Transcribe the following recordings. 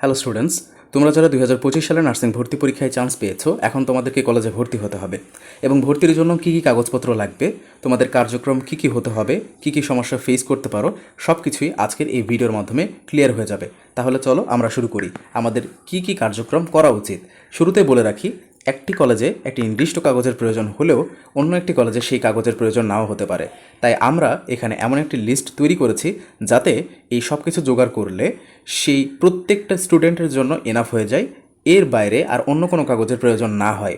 Hello students তোমরা যারা দুই হাজার পঁচিশ সালে নার্সিং ভর্তি পরীক্ষায় চান্স পেয়েছ, এখন তোমাদেরকে কলেজে ভর্তি হতে হবে। এবং ভর্তির জন্য কী কী কাগজপত্র লাগবে, তোমাদের কার্যক্রম কী কী হতে হবে, কী কী সমস্যা ফেস করতে পারো সব কিছুই আজকের এই ভিডিওর মাধ্যমে ক্লিয়ার হয়ে যাবে। তাহলে চলো আমরা শুরু করি। আমাদের কী কী কার্যক্রম করা উচিত? শুরুতে বলে রাখি একটি কলেজে একটি নির্দিষ্ট কাগজের প্রয়োজন হলেও অন্য একটি কলেজে সেই কাগজের প্রয়োজন নাও হতে পারে। তাই আমরা এখানে এমন একটি লিস্ট তৈরি করেছি যাতে এই সব কিছু জোগাড় করলে সেই প্রত্যেকটা স্টুডেন্টের জন্য এনাফ হয়ে যায়। এর বাইরে আর অন্য কোনো কাগজের প্রয়োজন না হয়।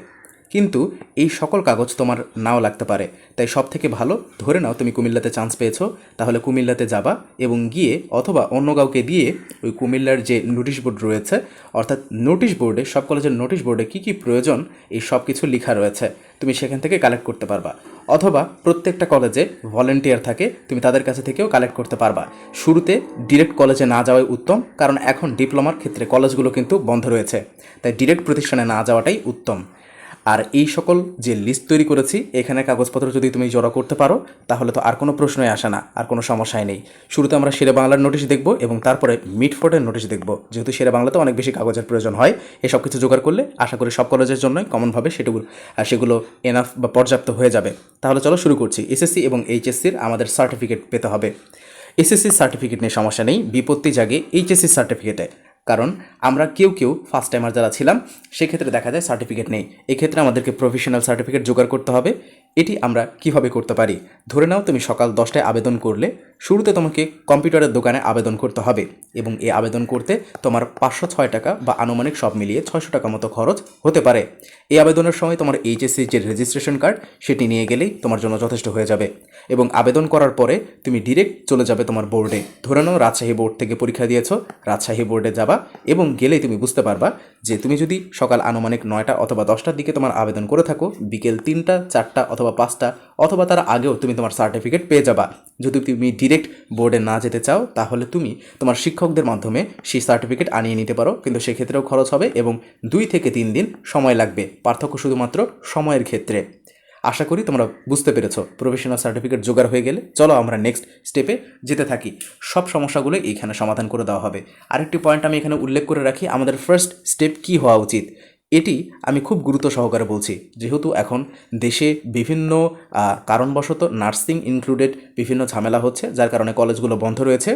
কিন্তু এই সকল কাগজ তোমার নাও লাগতে পারে। তাই সব থেকে ভালো, ধরে নাও তুমি কুমিল্লাতে চান্স পেয়েছ, তাহলে কুমিল্লাতে যাবা এবং গিয়ে অথবা অন্য কাউকে দিয়ে ওই কুমিল্লার যে নোটিশ বোর্ড রয়েছে, অর্থাৎ নোটিশ বোর্ডে সব কলেজের নোটিশ বোর্ডে কী কী প্রয়োজন, এই সব কিছু লেখা রয়েছে। তুমি সেখান থেকে কালেক্ট করতে পারবা। অথবা প্রত্যেকটা কলেজে ভলেন্টিয়ার থাকে, তুমি তাদের কাছে থেকেও কালেক্ট করতে পারবা। শুরুতে ডিরেক্ট কলেজে না যাওয়াই উত্তম, কারণ এখন ডিপ্লোমার ক্ষেত্রে কলেজগুলো কিন্তু বন্ধ রয়েছে। তাই ডিরেক্ট প্রতিষ্ঠানে না যাওয়াটাই উত্তম। আর এই সকল যে লিস্ট তৈরি করেছি, এখানে কাগজপত্র যদি তুমি জড়ো করতে পারো, তাহলে তো আর কোনো প্রশ্নই আসে না, আর কোনো সমস্যাই নেই। শুরুতে আমরা শেরে বাংলার নোটিশ দেখব এবং তারপরে মিটফোর্ডের নোটিশ দেখব। যেহেতু শেরে বাংলাতে অনেক বেশি কাগজের প্রয়োজন হয় এসব কিছু জোগাড় করলে আশা করি সব কলেজের জন্যই কমনভাবে সেটুকু আর সেগুলো এনাফ বা পর্যাপ্ত হয়ে যাবে। তাহলে চলো শুরু করছি। এসএসসি এবং এইচএসসির আমাদের সার্টিফিকেট পেতে হবে। এসএসসি সার্টিফিকেট নিয়ে সমস্যা নেই। বিপত্তি জাগে এইচএসসি সার্টিফিকেটে কারণ আমরা কেউ কেউ ফার্স্ট টাইমার যারা ছিলাম, সেক্ষেত্রে দেখা যায় সার্টিফিকেট নেই। এক্ষেত্রে আমাদেরকে প্রফেশনাল সার্টিফিকেট জোগাড় করতে হবে। এটি আমরা কীভাবে করতে পারি? ধরে নাও তুমি সকাল দশটায় আবেদন করলে, শুরুতে তোমাকে কম্পিউটারের দোকানে আবেদন করতে হবে এবং এই আবেদন করতে তোমার পাঁচশো ছয় টাকা বা আনুমানিক সব মিলিয়ে ছয়শো টাকা মতো খরচ হতে পারে। এই আবেদনের সময় তোমার এইচএসসি যে রেজিস্ট্রেশন কার্ড, সেটি নিয়ে গেলেই তোমার জন্য যথেষ্ট হয়ে যাবে এবং আবেদন করার পরে তুমি ডিরেক্ট চলে যাবে তোমার বোর্ডে। ধরে নাও রাজশাহী বোর্ড থেকে পরীক্ষা দিয়েছ, রাজশাহী বোর্ডে যাবা এবং গেলেই তুমি বুঝতে পারবা যে তুমি যদি সকাল আনুমানিক নয়টা অথবা দশটার দিকে তোমার আবেদন করে থাকো, বিকেল তিনটা, চারটা অথবা পাঁচটা, অথবা তার আগেও তুমি তোমার সার্টিফিকেট পেয়ে যাবা। যদি তুমি ডিরেক্ট বোর্ডে না যেতে চাও, তাহলে তুমি তোমার শিক্ষকদের মাধ্যমে সেই সার্টিফিকেট আনিয়ে নিতে পারো। কিন্তু সেক্ষেত্রেও খরচ হবে এবং দুই থেকে তিন দিন সময় লাগবে। পার্থক্য শুধুমাত্র সময়ের ক্ষেত্রে। আশা করি তোমরা বুঝতে পেরেছ। প্রফেশনাল সার্টিফিকেট জোগাড় হয়ে গেলে চলো আমরা নেক্সট স্টেপে যেতে থাকি। সব সমস্যাগুলো এইখানে সমাধান করে দেওয়া হবে। আরেকটি পয়েন্ট আমি এখানে উল্লেখ করে রাখি, আমাদের ফার্স্ট স্টেপ কি হওয়া উচিত? এটি আমি খুব গুরুত্ব সহকারে বলছি। যেহেতু এখন দেশে বিভিন্ন কারণবশত নার্সিং ইনক্লুডেড বিভিন্ন ঝামেলা হচ্ছে, যার কারণে কলেজগুলো বন্ধ রয়েছে।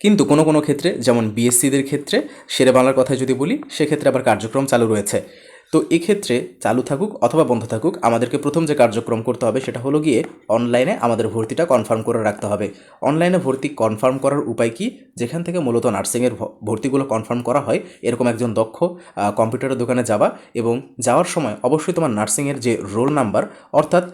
কিন্তু কোনো কোনো ক্ষেত্রে, যেমন বিএসসিদের ক্ষেত্রে শেরে বাংলার কথা যদি বলি, সেক্ষেত্রে আবার কার্যক্রম চালু রয়েছে। তো এক্ষেত্রে চালু থাকুক অথবা বন্ধ থাকুক, আমাদেরকে প্রথম যে কার্যক্রম করতে হবে সেটা হলো গিয়ে অনলাইনে আমাদের ভর্তিটা কনফার্ম করে রাখতে হবে। অনলাইনে ভর্তি কনফার্ম করার উপায় কি? যেখান থেকে মূলত নার্সিংয়ের ভর্তিগুলো কনফার্ম করা হয়, এরকম একজন দক্ষ কম্পিউটারের দোকানে যাবা এবং যাওয়ার সময় অবশ্যই তোমার নার্সিংয়ের যে রোল নাম্বার অর্থাৎ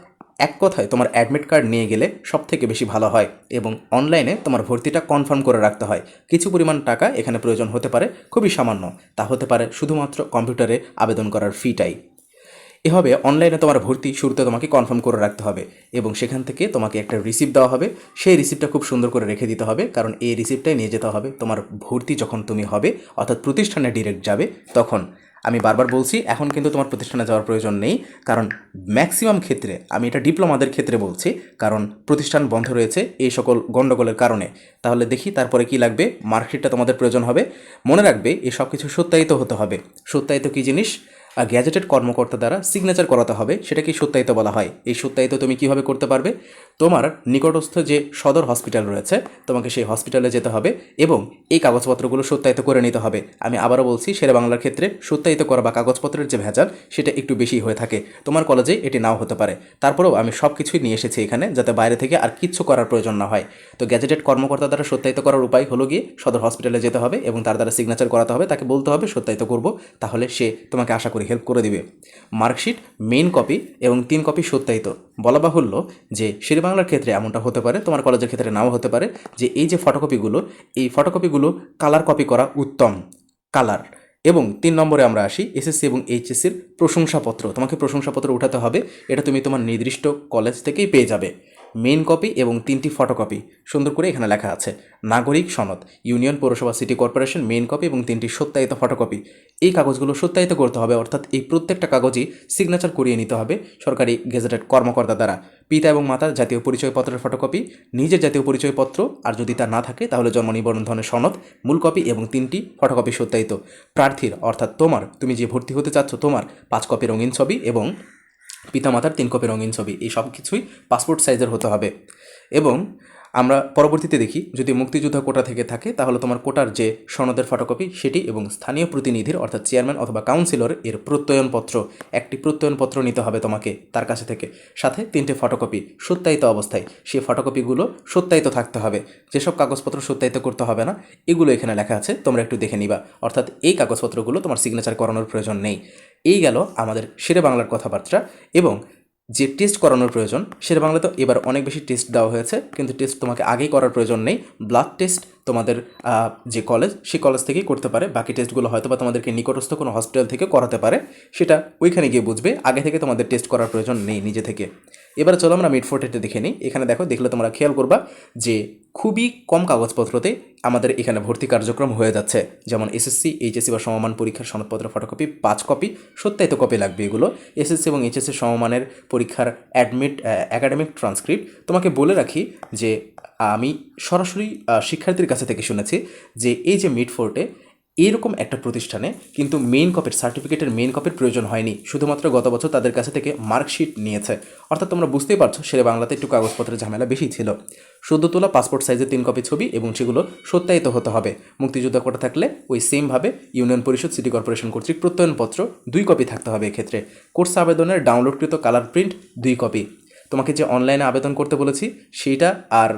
এক কথায় তোমার অ্যাডমিট কার্ড নিয়ে গেলে সব থেকে বেশি ভালো হয় এবং অনলাইনে তোমার ভর্তিটা কনফার্ম করে রাখতে হয়। কিছু পরিমাণ টাকা এখানে প্রয়োজন হতে পারে, খুবই সামান্য। তা হতে পারে শুধুমাত্র কম্পিউটারে আবেদন করার ফিটাই এভাবে অনলাইনে তোমার ভর্তি শুরুতে তোমাকে কনফার্ম করে রাখতে হবে এবং সেখান থেকে তোমাকে একটা রিসিপ্ট দেওয়া হবে। সেই রিসিপ্টটা খুব সুন্দর করে রেখে দিতে হবে কারণ এই রিসিপ্টটাই নিয়ে যেতে হবে। তোমার ভর্তি যখন তুমি হবে, অর্থাৎ প্রতিষ্ঠানে ডিরেক্ট যাবে, তখন আমি বারবার বলছি, এখন কিন্তু তোমার প্রতিষ্ঠানে যাওয়ার প্রয়োজন নেই, কারণ ম্যাক্সিমাম ক্ষেত্রে, আমি এটা ডিপ্লোমাদের ক্ষেত্রে বলছি, কারণ প্রতিষ্ঠান বন্ধ রয়েছে এই সকল গণ্ডগোলের কারণে। তাহলে দেখি তারপরে কি লাগবে মার্কশিটটা তোমাদের প্রয়োজন হবে। মনে রাখবে এই সব কিছু সত্যায়িত হতে হবে। সত্যায়িত কী জিনিস? গ্যাজেটেড কর্মকর্তা দ্বারা সিগনেচার করাতে হবে সেটাকে সত্যায়িত বলা হয়। এই সত্যায়িত তুমি কীভাবে করতে পারবে? তোমার নিকটস্থ যে সদর হসপিটাল রয়েছে, তোমাকে সেই হসপিটালে যেতে হবে এবং এই কাগজপত্রগুলো সত্যায়িত করে নিতে হবে। আমি আবারও বলছি, শেরে বাংলার ক্ষেত্রে সত্যায়িত করা বা কাগজপত্রের যে ভেজাল, সেটা একটু বেশি হয়ে থাকে। তোমার কলেজে এটি নাও হতে পারে। তারপরেও আমি সব কিছুই নিয়ে এসেছি এখানে, যাতে বাইরে থেকে আর কিচ্ছু করার প্রয়োজন না হয়। তো গ্যাজেটেড কর্মকর্তা দ্বারা সত্যায়িত করার উপায় হলো গিয়ে সদর হসপিটালে যেতে হবে এবং তার দ্বারা সিগনেচার করাতে হবে, তাকে বলতে হবে সত্যায়িত করব, তাহলে সে তোমাকে আশা করি হেল্প করে দিবে। মার্কশিট মেইন কপি এবং তিন কপি সত্যায়িত। বলা বাহুল্য যে শেরেবাংলার ক্ষেত্রে এমনটা হতে পারে, তোমার কলেজের ক্ষেত্রে নাও হতে পারে, যে এই যে ফটোকপিগুলো এই ফটোকপিগুলো কালার কপি করা উত্তম কালার এবং তিন নম্বরে আমরা আসি এসএসসি এবং এইচএসসির প্রশংসাপত্র। তোমাকে প্রশংসাপত্র উঠাতে হবে, এটা তুমি তোমার নির্দিষ্ট কলেজ থেকেই পেয়ে যাবে। মেইন কপি এবং তিনটি ফটোকপি সুন্দর করে এখানে লেখা আছে, নাগরিক সনদ, ইউনিয়ন পৌরসভা সিটি কর্পোরেশন মেইন কপি এবং তিনটি সত্যায়িত ফটোকপি এই কাগজগুলো সত্যায়িত করতে হবে, অর্থাৎ এই প্রত্যেকটা কাগজই সিগনেচার করিয়ে নিতে হবে সরকারি গেজেটেড কর্মকর্তা দ্বারা। পিতা এবং মাতার জাতীয় পরিচয়পত্রের ফটোকপি নিজের জাতীয় পরিচয়পত্র, আর যদি তা না থাকে তাহলে জন্ম নিবন্ধনের সনদ, মূল কপি এবং তিনটি ফটোকপি সত্যায়িত। প্রার্থীর, অর্থাৎ তোমার, তুমি যে ভর্তি হতে চাচ্ছ তোমার, পাঁচ কপি রঙিন ছবি এবং পিতামাতার তিন কপি রঙিন ছবি, এই সব কিছুই পাসপোর্ট সাইজের হতে হবে। এবং আমরা পরবর্তীতে দেখি, যদি মুক্তিযোদ্ধা কোটা থেকে থাকে, তাহলে তোমার কোটার যে সনদের ফটোকপি সেটি এবং স্থানীয় প্রতিনিধির, অর্থাৎ চেয়ারম্যান অথবা কাউন্সিলর এর প্রত্যয়নপত্র, একটি প্রত্যয়নপত্র নিতে হবে তোমাকে তার কাছে থেকে। সাথে তিনটে ফটোকপি সত্যায়িত অবস্থায়। সেই ফটোকপিগুলো সত্যায়িত থাকতে হবে। যেসব কাগজপত্র সত্যায়িত করতে হবে না, এগুলো এখানে লেখা আছে, তোমরা একটু দেখে নিবা। অর্থাৎ এই কাগজপত্রগুলো তোমার সিগনেচার করানোর প্রয়োজন নেই। এই গেল আমাদের শেরে বাংলার কথাবার্তা এবং যে টেস্ট করানোর প্রয়োজন সেটা বাংলা তো এবার অনেক বেশি টেস্ট দেওয়া হয়েছে, কিন্তু টেস্ট তোমাকে আগেই করার প্রয়োজন নেই। ব্লাড টেস্ট তোমাদের যে কলেজ সেই কলেজ থেকেই করতে পারে। বাকি টেস্টগুলো হয়তো বা তোমাদেরকে নিকটস্থ কোনো হসপিটাল থেকে করাতে পারে। সেটা ওইখানে গিয়ে বুঝবে, আগে থেকে তোমাদের টেস্ট করার প্রয়োজন নেই নিজে থেকে। এবার চলো আমরা মিড ফোর্টেটে দেখে নিই। এখানে দেখো, দেখলে তোমরা খেয়াল করবা যে খুবই কম কাগজপত্রতে আমাদের এখানে ভর্তি কার্যক্রম হয়ে যাচ্ছে। যেমন এসএসসি, এইচএসসি বা সমমান পরীক্ষার সনদপত্র ফটোকপি পাঁচ কপি সত্যায়িত কপি লাগবে এগুলো। এসএসসি এবং এইচএসসি সমমানের পরীক্ষার অ্যাডমিট অ্যাকাডেমিক ট্রান্সক্রিপ্ট তোমাকে বলে রাখি যে আমি সরাসরি শিক্ষার্থীর কাছে থেকে শুনেছি যে এই যে মিড ফোর্টে এরকম একটা প্রতিষ্ঠানে কিন্তু মেইন কপির সার্টিফিকেটের মেইন কপির প্রয়োজন হয়নি। শুধুমাত্র গত বছর তাদের কাছে থেকে মার্কশিট নিয়েছে। অর্থাৎ তোমরা বুঝতেই পারছ সেরে বাংলাতে একটু কাগজপত্রের ঝামেলা বেশি ছিল। সদ্য তোলা পাসপোর্ট সাইজের তিন কপি ছবি এবং সেগুলো সত্যায়িত হতে হবে। মুক্তিযোদ্ধা কোটা থাকলে ওই সেমভাবে ইউনিয়ন পরিষদ সিটি কর্পোরেশন কর্তৃক প্রত্যয়নপত্র দুই কপি থাকতে হবে এক্ষেত্রে। কোর্স আবেদনের ডাউনলোডকৃত কালার প্রিন্ট দুই কপি তোমাকে যে অনলাইনে আবেদন করতে বলেছি সেইটা আর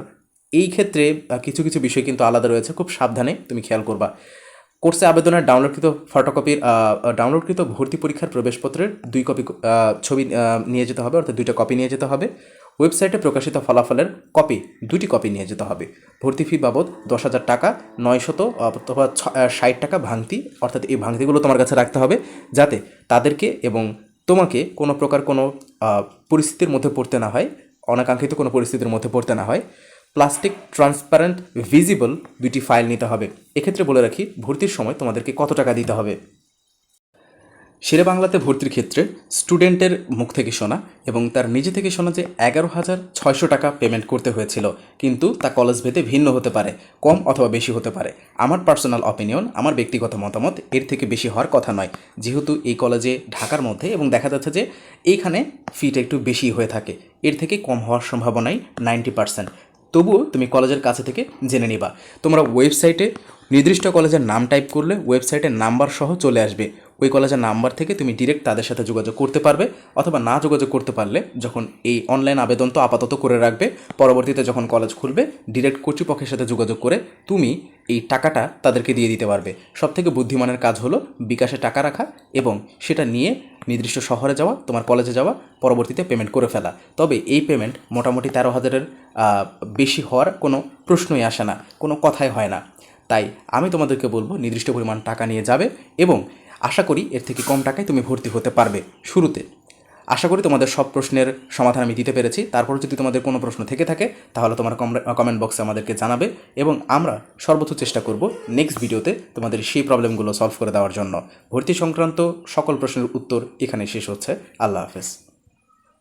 এই ক্ষেত্রে কিছু কিছু বিষয় কিন্তু আলাদা রয়েছে। খুব সাবধানে তুমি খেয়াল করবা। কোর্সে আবেদনের ডাউনলোডকৃত ফটোকপির ডাউনলোডকৃত ভর্তি পরীক্ষার প্রবেশপত্রের দুই কপি ছবি নিয়ে যেতে হবে, অর্থাৎ দুইটা কপি নিয়ে যেতে হবে। ওয়েবসাইটে প্রকাশিত ফলাফলের কপি দুটি কপি নিয়ে যেতে হবে। ভর্তি ফি বাবদ দশ হাজার টাকা, নয়শত অথবা ষাট টাকা ভাঙতি, অর্থাৎ এই ভাঙতিগুলো তোমার কাছে রাখতে হবে, যাতে তাদেরকে এবং তোমাকে কোনো প্রকার কোনো পরিস্থিতির মধ্যে পড়তে না হয়, অনাকাঙ্ক্ষিত কোনো পরিস্থিতির মধ্যে পড়তে না হয়। প্লাস্টিক ট্রান্সপারেন্ট ভিজিবল দুইটি ফাইল নিতে হবে। এক্ষেত্রে বলে রাখি, ভর্তির সময় তোমাদেরকে কত টাকা দিতে হবে? শেরে বাংলাতে ভর্তির ক্ষেত্রে স্টুডেন্টের মুখ থেকে শোনা এবং তার নিজে থেকে শোনা যে এগারো হাজার ছয়শো টাকা পেমেন্ট করতে হয়েছিল, কিন্তু তা কলেজ ভেদে ভিন্ন হতে পারে, কম অথবা বেশি হতে পারে। আমার পার্সোনাল অপিনিয়ন আমার ব্যক্তিগত মতামত, এর থেকে বেশি হওয়ার কথা নয়। যেহেতু এই কলেজে ঢাকার মধ্যে এবং দেখা যাচ্ছে যে এইখানে ফিটা একটু বেশি হয়ে থাকে, এর থেকে কম হওয়ার সম্ভাবনাই নাইনটি পার্সেন্ট তবুও তুমি কলেজের কাছে থেকে জেনে নিবা। তোমরা ওয়েবসাইটে নির্দিষ্ট কলেজের নাম টাইপ করলে ওয়েবসাইটের নাম্বার সহ চলে আসবে। ওই কলেজের নাম্বার থেকে তুমি ডিরেক্ট তাদের সাথে যোগাযোগ করতে পারবে অথবা না যোগাযোগ করতে পারলে যখন এই অনলাইন আবেদন তো আপাতত করে রাখবে, পরবর্তীতে যখন কলেজ খুলবে ডিরেক্ট কর্তৃপক্ষের সাথে যোগাযোগ করে তুমি এই টাকাটা তাদেরকে দিয়ে দিতে পারবে। সবথেকে বুদ্ধিমানের কাজ হলো বিকাশে টাকা রাখা এবং সেটা নিয়ে নির্দিষ্ট শহরে যাওয়া, তোমার কলেজে যাওয়া, পরবর্তীতে পেমেন্ট করে ফেলা। তবে এই পেমেন্ট মোটামুটি তেরো হাজারের বেশি হওয়ার কোনো প্রশ্নই আসে না, কোনো কথাই হয় না। তাই আমি তোমাদেরকে বলব নির্দিষ্ট পরিমাণ টাকা নিয়ে যাবে এবং আশা করি এর থেকে কম টাকায় তুমি ভর্তি হতে পারবে। শুরুতে আশা করি তোমাদের সব প্রশ্নের সমাধান আমি দিতে পেরেছি। তারপর যদি তোমাদের কোনো প্রশ্ন থেকে থাকে, তাহলে তোমার কমেন্ট বক্সে আমাদেরকে জানাবে এবং আমরা সর্বোচ্চ চেষ্টা করব নেক্সট ভিডিওতে তোমাদের সেই প্রবলেমগুলো সলভ করে দেওয়ার জন্য। ভর্তি সংক্রান্ত সকল প্রশ্নের উত্তর এখানে শেষ হচ্ছে। আল্লাহ হাফেজ।